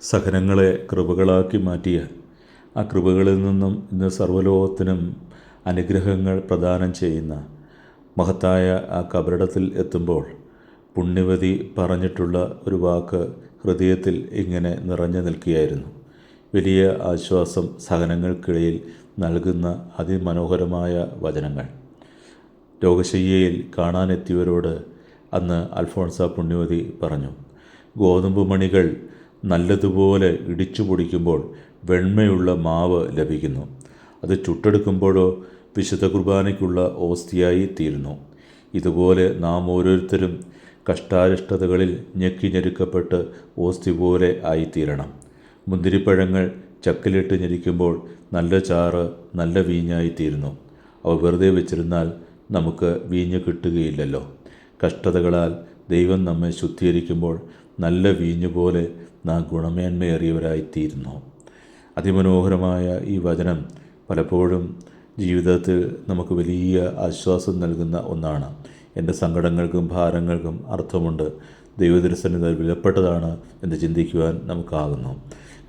സഹനങ്ങളെ കൃപകളാക്കി മാറ്റിയ. ആ കൃപകളിൽ നിന്നും ഇന്ന് സർവലോകത്തിനും അനുഗ്രഹങ്ങൾ പ്രദാനം ചെയ്യുന്ന മഹത്തായ ആ കബറിടത്തിൽ എത്തുമ്പോൾ പുണ്യവതി പറഞ്ഞിട്ടുള്ള ഒരു വാക്ക് ഹൃദയത്തിൽ ഇങ്ങനെ നിറഞ്ഞു നിൽക്കുകയായിരുന്നു. വലിയ ആശ്വാസം സഹനങ്ങൾക്കിടയിൽ നൽകുന്ന അതിമനോഹരമായ വചനങ്ങൾ. രോഗശയ്യയിൽ കാണാനെത്തിയവരോട് അന്ന് അൽഫോൺസ പുണ്യവതി പറഞ്ഞു ഗോതമ്പ് മണികൾ നല്ലതുപോലെ ഇടിച്ചു പൊടിക്കുമ്പോൾ വെണ്മയുള്ള മാവ് ലഭിക്കുന്നു. അത് ചുട്ടെടുക്കുമ്പോഴോ വിശുദ്ധ കുർബാനയ്ക്കുള്ള ഓസ്തിയായി തീരുന്നു. ഇതുപോലെ നാം ഓരോരുത്തരും കഷ്ടാരിഷ്ടതകളിൽ ഞെക്കി ഞെരുക്കപ്പെട്ട് ഓസ്തി പോലെ ആയിത്തീരണം. മുന്തിരിപ്പഴങ്ങൾ ചക്കിലിട്ട് ഞെരിക്കുമ്പോൾ നല്ല ചാറ് നല്ല വീഞ്ഞായിത്തീരുന്നു അവ വെറുതെ വെച്ചിരുന്നാൽ നമുക്ക് വീഞ്ഞ് കിട്ടുകയില്ലല്ലോ. കഷ്ടതകളാൽ ദൈവം നമ്മെ ശുദ്ധീകരിക്കുമ്പോൾ നല്ല വീഞ്ഞ് പോലെ നാം ഗുണമേന്മയേറിയവരായിത്തീരുന്നു. അതിമനോഹരമായ ഈ വചനം പലപ്പോഴും ജീവിതത്തിൽ നമുക്ക് വലിയ ആശ്വാസം നൽകുന്ന ഒന്നാണ്. എന്റെ സങ്കടങ്ങൾക്കും ഭാരങ്ങൾക്കും അർത്ഥമുണ്ട്. ദൈവദർശനം വിലപ്പെട്ടതാണ് എന്ന് ചിന്തിക്കുവാൻ നമുക്കാകുന്നു.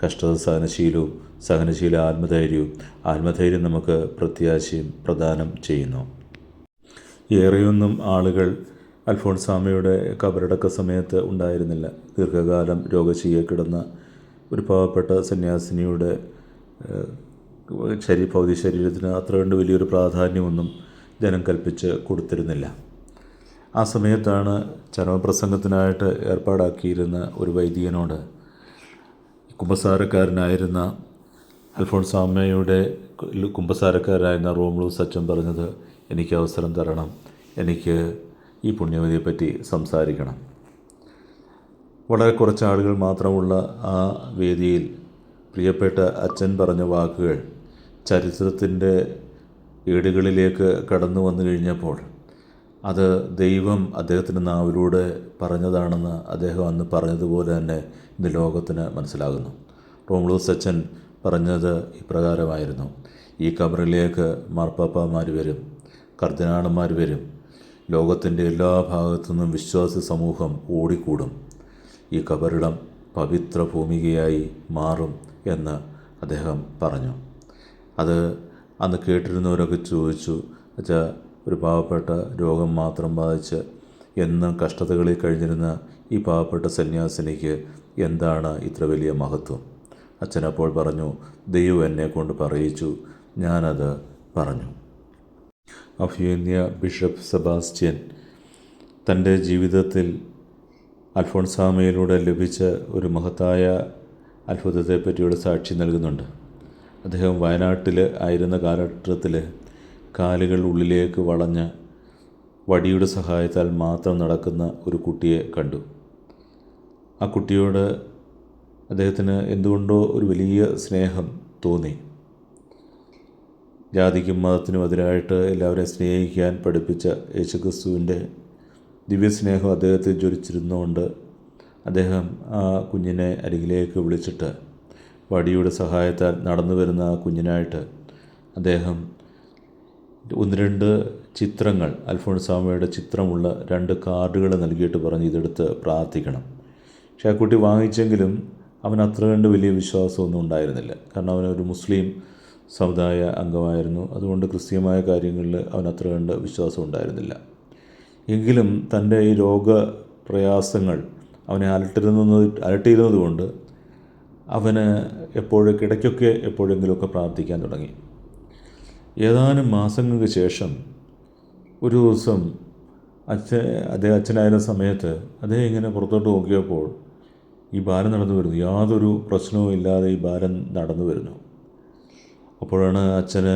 കഷ്ടത സഹനശീലവും സഹനശീല ആത്മധൈര്യവും ആത്മധൈര്യം നമുക്ക് പ്രത്യാശയും പ്രദാനം ചെയ്യുന്നു. ഏറെയൊന്നും ആളുകൾ അൽഫോൺസാമയുടെ കബറടക്ക സമയത്ത് ഉണ്ടായിരുന്നില്ല. ദീർഘകാലം രോഗശീയ കിടന്ന ഒരു പാവപ്പെട്ട സന്യാസിനിയുടെ ശരീ ഭൗതിക ശരീരത്തിന് അത്ര കണ്ട് വലിയൊരു പ്രാധാന്യമൊന്നും ജനം കൽപ്പിച്ച് കൊടുത്തിരുന്നില്ല. ആ സമയത്താണ് ചരമപ്രസംഗത്തിനായിട്ട് ഏർപ്പാടാക്കിയിരുന്ന ഒരു വൈദികനോട് കുമ്പസാരക്കാരനായിരുന്ന അൽഫോൺസാമയുടെ കുമ്പസാരക്കാരായിരുന്ന റോംലൂസ് അച്ഛൻ പറഞ്ഞത് എനിക്ക് അവസരം തരണം. എനിക്ക് ഈ പുണ്യവതിയെപ്പറ്റി സംസാരിക്കണം. വളരെ കുറച്ച് ആളുകൾ മാത്രമുള്ള ആ വേദിയിൽ പ്രിയപ്പെട്ട അച്ഛൻ പറഞ്ഞ വാക്കുകൾ ചരിത്രത്തിന്റെ ഏടുകളിലേക്ക് കടന്നു വന്നു കഴിഞ്ഞപ്പോൾ അത് ദൈവം അദ്ദേഹത്തിന്റെ നാവിലൂടെ പറഞ്ഞതാണെന്ന് അദ്ദേഹം അന്ന് പറഞ്ഞതുപോലെ തന്നെ ഇന്ന് ലോകത്തിന് മനസ്സിലാകുന്നു. റോംലൂസ് അച്ഛൻ പറഞ്ഞത് ഇപ്രകാരമായിരുന്നു. ഈ കബറിലേക്ക് മാർപ്പാപ്പമാർ വരും കർദിനാളന്മാർ വരും ലോകത്തിന്റെ എല്ലാ ഭാഗത്തു നിന്നും വിശ്വാസ സമൂഹം ഓടിക്കൂടും. ഈ കബറിടം പവിത്ര ഭൂമികയായി മാറും എന്ന് അദ്ദേഹം പറഞ്ഞു. അത് അന്ന് കേട്ടിരുന്നവരൊക്കെ ചോദിച്ചു വെച്ചാൽ ഒരു പാവപ്പെട്ട രോഗം മാത്രം ബാധിച്ച് എന്നും കഷ്ടതകളിൽ കഴിഞ്ഞിരുന്ന ഈ പാവപ്പെട്ട സന്യാസിനിക്ക് എന്താണ് ഇത്ര വലിയ മഹത്വം? അച്ഛനപ്പോൾ പറഞ്ഞു ദൈവം എന്നെ കൊണ്ട് പറയിച്ചു ഞാനത് പറഞ്ഞു. അഫ്യൂന്യ ബിഷപ്പ് സെബാസ്റ്റ്യൻ തന്റെ ജീവിതത്തിൽ അൽഫോൺസാമയിലൂടെ ലഭിച്ച ഒരു മഹത്തായ അത്ഭുതത്തെപ്പറ്റിയുള്ള സാക്ഷി നൽകുന്നുണ്ട്. അദ്ദേഹം വയനാട്ടിൽ ആയിരുന്ന കാലഘട്ടത്തിൽ കാലുകൾ ഉള്ളിലേക്ക് വളഞ്ഞ് വടിയുടെ സഹായത്താൽ മാത്രം നടക്കുന്ന ഒരു കുട്ടിയെ കണ്ടു. ആ കുട്ടിയോട് അദ്ദേഹത്തിന് എന്തുകൊണ്ടോ ഒരു വലിയ സ്നേഹം തോന്നി. ജാതിക്കും മതത്തിനും എതിരായിട്ട് എല്ലാവരെയും സ്നേഹിക്കാൻ പഠിപ്പിച്ച യേശുക്രിസ്തുവിന്റെ ദിവ്യസ്നേഹം അദ്ദേഹത്തെ ജ്വലിച്ചിരുന്നുകൊണ്ട് അദ്ദേഹം ആ കുഞ്ഞിനെ അരികിലേക്ക് വിളിച്ചിട്ട് വടിയുടെ സഹായത്താൽ നടന്നു വരുന്ന ആ കുഞ്ഞിനായിട്ട് അദ്ദേഹം ഒന്ന് രണ്ട് ചിത്രങ്ങൾ അൽഫോൺസാമയുടെ ചിത്രമുള്ള രണ്ട് കാർഡുകൾ നൽകിയിട്ട് പറഞ്ഞ് ഇതെടുത്ത് പ്രാർത്ഥിക്കണം. പക്ഷേ ആ കുട്ടി വാങ്ങിച്ചെങ്കിലും അവൻ അത്ര കണ്ട് വലിയ വിശ്വാസമൊന്നും ഉണ്ടായിരുന്നില്ല. കാരണം അവനൊരു മുസ്ലിം സമുദായ അംഗമായിരുന്നു. അതുകൊണ്ട് ക്രിസ്തീയമായ കാര്യങ്ങളിൽ അവൻ അത്ര കണ്ട് വിശ്വാസം ഉണ്ടായിരുന്നില്ല. എങ്കിലും തന്റെ ഈ രോഗ പ്രയാസങ്ങൾ അവനെ അലട്ടിരുന്നത് അലട്ടിയിരുന്നത് കൊണ്ട് അവന് എപ്പോഴൊക്കെ ഇടയ്ക്കൊക്കെ എപ്പോഴെങ്കിലുമൊക്കെ പ്രാർത്ഥിക്കാൻ തുടങ്ങി. ഏതാനും മാസങ്ങൾക്ക് ശേഷം ഒരു ദിവസം അച്ഛൻ അദ്ദേഹം അച്ഛനായിരുന്ന സമയത്ത് അദ്ദേഹം ഇങ്ങനെ പുറത്തോട്ട് നോക്കിയപ്പോൾ ഈ ഭാരം നടന്നു വരുന്നു. യാതൊരു പ്രശ്നവും ഇല്ലാതെ ഈ ഭാരം നടന്നു വരുന്നു. അപ്പോഴാണ് അച്ഛന്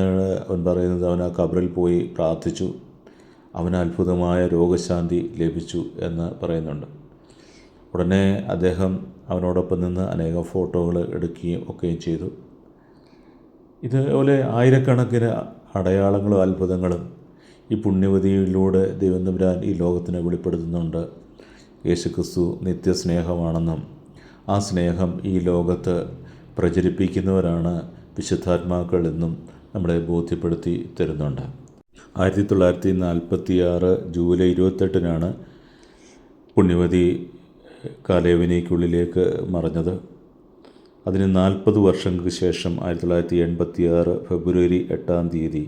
അവൻ പറയുന്നത് അവൻ ആ കബറിൽ പോയി പ്രാർത്ഥിച്ചു. അവന് അത്ഭുതമായ രോഗശാന്തി ലഭിച്ചു എന്ന് പറയുന്നുണ്ട്. ഉടനെ അദ്ദേഹം അവനോടൊപ്പം നിന്ന് അനേകം ഫോട്ടോകൾ എടുക്കുകയും ഒക്കെയും ചെയ്തു. ഇതുപോലെ ആയിരക്കണക്കിന് അടയാളങ്ങളും അത്ഭുതങ്ങളും ഈ പുണ്യവതിയിലൂടെ ദൈവം തമ്പുരാൻ ഈ ലോകത്തിന് വെളിപ്പെടുത്തുന്നുണ്ട്. യേശുക്രിസ്തു നിത്യസ്നേഹമാണെന്നും ആ സ്നേഹം ഈ ലോകത്ത് പ്രചരിപ്പിക്കുന്നവരാണ് വിശുദ്ധാത്മാക്കൾ എന്നും നമ്മളെ ബോധ്യപ്പെടുത്തി തരുന്നുണ്ട്. ആയിരത്തി തൊള്ളായിരത്തി നാൽപ്പത്തി ആറ് ജൂലൈ ഇരുപത്തെട്ടിനാണ് പുണ്യവതി കാലേവനിക്കുള്ളിലേക്ക് മറഞ്ഞത്. അതിന് നാൽപ്പത് വർഷങ്ങൾക്ക് ശേഷം ആയിരത്തി തൊള്ളായിരത്തി എൺപത്തി ആറ് ഫെബ്രുവരി എട്ടാം തീയതി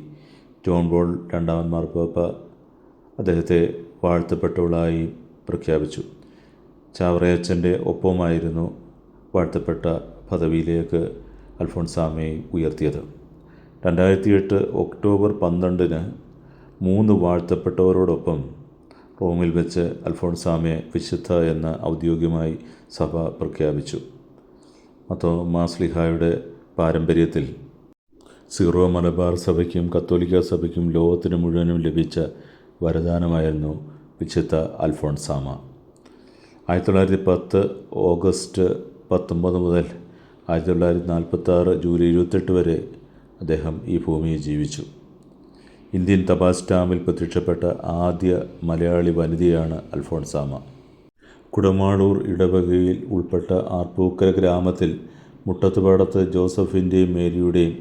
ജോൺ ബോൾ രണ്ടാമൻ മാർപ്പാപ്പ അദ്ദേഹത്തെ വാഴ്ത്തപ്പെട്ടവളായി പ്രഖ്യാപിച്ചു. ചാവറയച്ചന്റെ ഒപ്പമായിരുന്നു വാഴ്ത്തപ്പെട്ട പദവിയിലേക്ക് അൽഫോൺസാമയെ ഉയർത്തിയത്. രണ്ടായിരത്തി എട്ട് ഒക്ടോബർ പന്ത്രണ്ടിന് മൂന്ന് വാഴ്ത്തപ്പെട്ടവരോടൊപ്പം റോമിൽ വെച്ച് അൽഫോൺസാമയെ വിശുദ്ധ എന്ന് ഔദ്യോഗികമായി സഭ പ്രഖ്യാപിച്ചു. അതോ മാസ്ലിഹായുടെ പാരമ്പര്യത്തിൽ സീറോ മലബാർ സഭയ്ക്കും കത്തോലിക്ക സഭയ്ക്കും ലോകത്തിന് മുഴുവനും ലഭിച്ച വരദാനമായിരുന്നു വിശുദ്ധ അൽഫോൺസാമ. ആയിരത്തി തൊള്ളായിരത്തി പത്ത് ഓഗസ്റ്റ് പത്തൊമ്പത് മുതൽ ആയിരത്തി തൊള്ളായിരത്തി നാൽപ്പത്തി ആറ് ജൂലൈ ഇരുപത്തെട്ട് വരെ അദ്ദേഹം ഈ ഭൂമിയിൽ ജീവിച്ചു. ഇന്ത്യൻ തപാൽ സ്റ്റാമ്പിൽ പ്രത്യക്ഷപ്പെട്ട ആദ്യ മലയാളി വനിതയാണ് അൽഫോൺസാമ. കുടമാളൂർ ഇടവകയിൽ ഉൾപ്പെട്ട ആർപ്പൂക്കര ഗ്രാമത്തിൽ മുട്ടത്തുപാടത്ത് ജോസഫിന്റെയും മേരിയുടെയും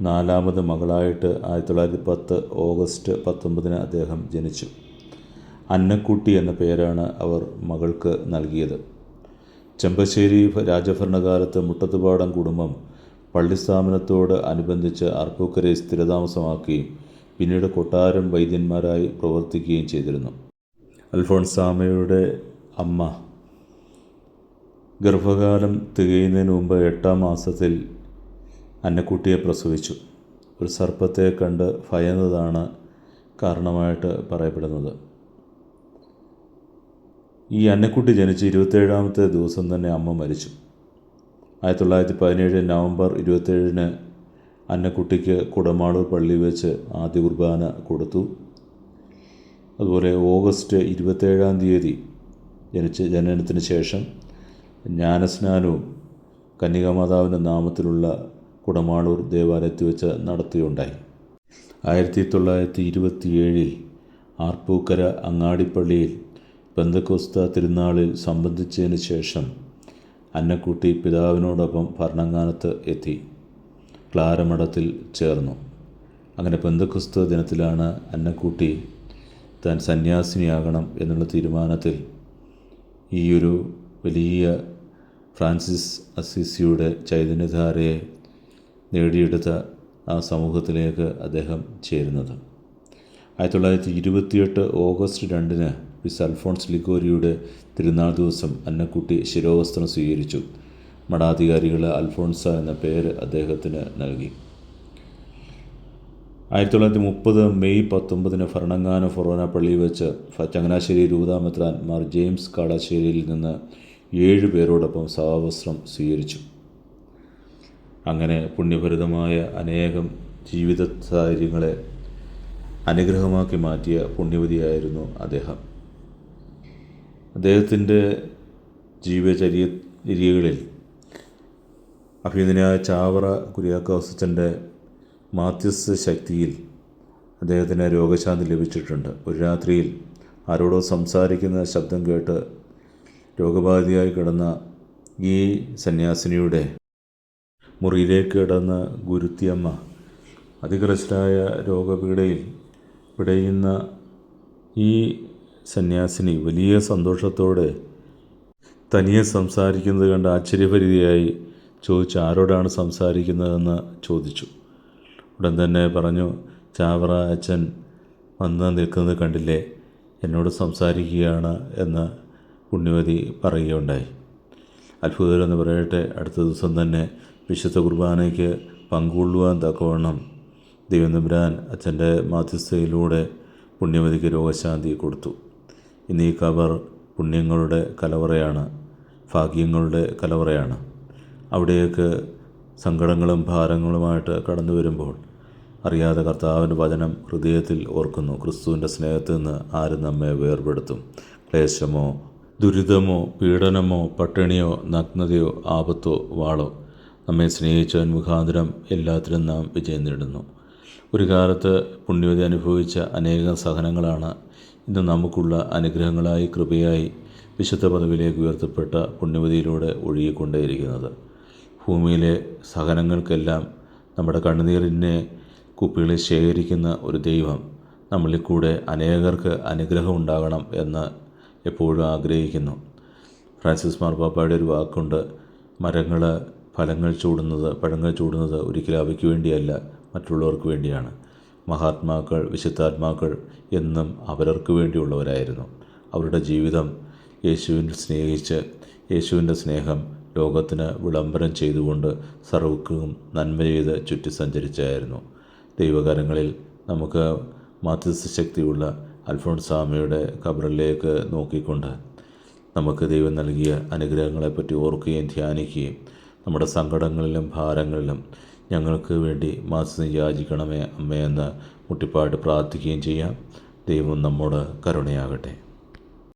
നാലാമത് മകളായിട്ട് ആയിരത്തി തൊള്ളായിരത്തി പത്ത് ഓഗസ്റ്റ് പത്തൊമ്പതിന് അദ്ദേഹം ജനിച്ചു. അന്നക്കുട്ടി എന്ന പേരാണ് അവർ മകൾക്ക് നൽകിയത്. ചെമ്പശ്ശേരി രാജഭരണകാലത്ത് മുട്ടത്തുപാടം കുടുംബം പള്ളിസ്ഥാപനത്തോട് അനുബന്ധിച്ച് അർപ്പൂക്കരെ സ്ഥിരതാമസമാക്കുകയും പിന്നീട് കൊട്ടാരം വൈദ്യന്മാരായി പ്രവർത്തിക്കുകയും ചെയ്തിരുന്നു. അൽഫോൺസാമയുടെ അമ്മ. ഗർഭകാലം തികയുന്നതിന് മുമ്പ് എട്ടാം മാസത്തിൽ അന്നക്കുട്ടിയെ പ്രസവിച്ചു. ഒരു സർപ്പത്തെ കണ്ട് ഭയന്നതാണ് കാരണമായിട്ട് പറയപ്പെടുന്നത്. ഈ അന്നക്കുട്ടി ജനിച്ച് ഇരുപത്തേഴാമത്തെ ദിവസം തന്നെ അമ്മ മരിച്ചു. ആയിരത്തി തൊള്ളായിരത്തി പതിനേഴ് നവംബർ ഇരുപത്തേഴിന് അന്നക്കുട്ടിക്ക് കുടമാളൂർ പള്ളി വെച്ച് ആദ്യ കുർബാന കൊടുത്തു. അതുപോലെ ഓഗസ്റ്റ് ഇരുപത്തേഴാം തീയതി ജനിച്ച ജനനത്തിന് ശേഷം ജ്ഞാനസ്നാനവും കന്യകാമാതാവിന്റെ നാമത്തിലുള്ള കുടമാളൂർ ദേവാലയത്തിൽ വെച്ച് നടത്തുകയുണ്ടായി. ആയിരത്തി തൊള്ളായിരത്തി ഇരുപത്തിയേഴിൽ ആർപ്പൂക്കര അങ്ങാടിപ്പള്ളിയിൽ ബന്ധക്കോസ്ത തിരുനാളിൽ സംബന്ധിച്ചതിന് ശേഷം അന്നക്കുട്ടി പിതാവിനോടൊപ്പം ഭരണങ്ങാനത്ത് എത്തി. ക്ലാരമഠത്തിൽ ചേർന്നു. അങ്ങനെ ബന്ധക്കുസ്ത ദിനത്തിലാണ് അന്നക്കുട്ടി താൻ സന്യാസിനിയാകണം എന്നുള്ള തീരുമാനത്തിൽ ഈയൊരു വലിയ ഫ്രാൻസിസ് അസിസിയുടെ ചൈതന്യധാരയെ നേടിയെടുത്ത ആ സമൂഹത്തിലേക്ക് അദ്ദേഹം ചേരുന്നത്. ആയിരത്തി തൊള്ളായിരത്തി ഇരുപത്തിയെട്ട് ഓഗസ്റ്റ് രണ്ടിന് മിസ് അൽഫോൺസ് ലിഗോരിയുടെ തിരുനാൾ ദിവസം അന്നക്കുട്ടി ശിരോവസ്ത്രം സ്വീകരിച്ചു. മഠാധികാരികൾ അൽഫോൺസ എന്ന പേര് അദ്ദേഹത്തിന് നൽകി. ആയിരത്തി തൊള്ളായിരത്തി മുപ്പത് മെയ് പത്തൊമ്പതിന് ഭരണങ്ങാന ഫൊറോന പള്ളിയിൽ വെച്ച് ചങ്ങനാശ്ശേരി രൂപതാമെത്രാൻ മാർ ജെയിംസ് കാടാശ്ശേരിയിൽ നിന്ന് ഏഴ് പേരോടൊപ്പം സഭാവസ്ത്രം സ്വീകരിച്ചു. അങ്ങനെ പുണ്യഭരിതമായ അനേകം ജീവിത സാഹചര്യങ്ങളെ അനുഗ്രഹമാക്കി മാറ്റിയ പുണ്യവതിയായിരുന്നു അദ്ദേഹം. അദ്ദേഹത്തിന്റെ ജീവചര്യകളിൽ അഭിനന്ദനായ ചാവറ കുര്യാക്കോസച്ചന്റെ മാത്യസ് ശക്തിയിൽ അദ്ദേഹത്തിന് രോഗശാന്തി ലഭിച്ചിട്ടുണ്ട്. ഒരു രാത്രിയിൽ ആരോടോ സംസാരിക്കുന്ന ശബ്ദം കേട്ട് രോഗബാധിതയായി കിടന്ന ഈ സന്യാസിനിയുടെ മുറിയിലേക്ക് കിടന്ന ഗുരുത്തിയമ്മ അതിഗ്രസ്തരായ രോഗപീഠയിൽ പിടയുന്ന ഈ സന്യാസിനി വലിയ സന്തോഷത്തോടെ തനിയെ സംസാരിക്കുന്നത് കണ്ട് ആശ്ചര്യപരിധിയായി ചോദിച്ചു ആരോടാണ് സംസാരിക്കുന്നതെന്ന്? ചോദിച്ചു. ഉടൻ തന്നെ പറഞ്ഞു ചാവറ അച്ഛൻ വന്ന് നിൽക്കുന്നത് കണ്ടില്ലേ? എന്നോട് സംസാരിക്കുകയാണ് എന്ന് പുണ്യവതി പറയുകയുണ്ടായി. അത്ഭുതം എന്ന് പറയട്ടെ അടുത്ത ദിവസം തന്നെ വിശുദ്ധ കുർബാനയ്ക്ക് പങ്കുകൊള്ളുവാൻ തക്കവണ്ണം ദൈവനുബ്രാൻ അച്ഛന്റെ മാധ്യസ്ഥയിലൂടെ പുണ്യവതിക്ക് രോഗശാന്തി കൊടുത്തു. ഇന്ന് കവർ പുണ്യങ്ങളുടെ കലവറയാണ് ഭാഗ്യങ്ങളുടെ കലവറയാണ്. അവിടേക്ക് സങ്കടങ്ങളും ഭാരങ്ങളുമായിട്ട് കടന്നു വരുമ്പോൾ അറിയാതെ കർത്താവിന്റെ വചനം ഹൃദയത്തിൽ ഓർക്കുന്നു. ക്രിസ്തുവിന്റെ സ്നേഹത്തിൽ നിന്ന് ആരും നമ്മെ വേർപെടുത്തും? ക്ലേശമോ ദുരിതമോ പീഡനമോ പട്ടിണിയോ നഗ്നതയോ ആപത്തോ വാളോ? നമ്മെ സ്നേഹിച്ചവൻ മുഖാന്തരം എല്ലാത്തിലും നാം വിജയം നേടുന്നു. ഒരു കാലത്ത് പുണ്യവതി അനുഭവിച്ച അനേകം സഹനങ്ങളാണ് ഇന്ന് നമുക്കുള്ള അനുഗ്രഹങ്ങളായി കൃപയായി വിശുദ്ധ പദവിയിലേക്ക് ഉയർത്തപ്പെട്ട പുണ്യവതിയിലൂടെ ഒഴുകിക്കൊണ്ടേയിരിക്കുന്നത്. ഭൂമിയിലെ സഹനങ്ങൾക്കെല്ലാം നമ്മുടെ കണ്ണുനീരിനെ കുപ്പികളിൽ ശേഖരിക്കുന്ന ഒരു ദൈവം നമ്മളിൽ കൂടെ അനേകർക്ക് അനുഗ്രഹം ഉണ്ടാകണം എന്ന് എപ്പോഴും ആഗ്രഹിക്കുന്നു. ഫ്രാൻസിസ് മാർപ്പാപ്പയുടെ ഒരു വാക്കുണ്ട് മരങ്ങൾ ഫലങ്ങൾ ചൂടുന്നത് പഴങ്ങൾ ചൂടുന്നത് ഒരിക്കലും അവയ്ക്ക് വേണ്ടിയല്ല മറ്റുള്ളവർക്ക് വേണ്ടിയാണ്. മഹാത്മാക്കൾ വിശുദ്ധാത്മാക്കൾ എന്നും അവരവർക്ക് വേണ്ടിയുള്ളവരായിരുന്നു. അവരുടെ ജീവിതം യേശുവിനെ സ്നേഹിച്ച് യേശുവിന്റെ സ്നേഹം ലോകത്തിന് വിളംബരം ചെയ്തുകൊണ്ട് സർവക്കും നന്മ ചെയ്ത് ചുറ്റി സഞ്ചരിച്ചായിരുന്നു. ദൈവകരങ്ങളിൽ നമുക്ക് മാധ്യസ്ഥ ശക്തിയുള്ള അൽഫോൺസാമയുടെ കബറിലേക്ക് നോക്കിക്കൊണ്ട് നമുക്ക് ദൈവം നൽകിയ അനുഗ്രഹങ്ങളെപ്പറ്റി ഓർക്കുകയും ധ്യാനിക്കുകയും നമ്മുടെ സങ്കടങ്ങളിലും ഭാരങ്ങളിലും ഞങ്ങൾക്ക് വേണ്ടി മാസം യാചിക്കണമേ അമ്മയെന്ന് മുട്ടിപ്പാട്ട് പ്രാർത്ഥിക്കുകയും ചെയ്യാം. ദൈവം നമ്മോട് കരുണയാകട്ടെ.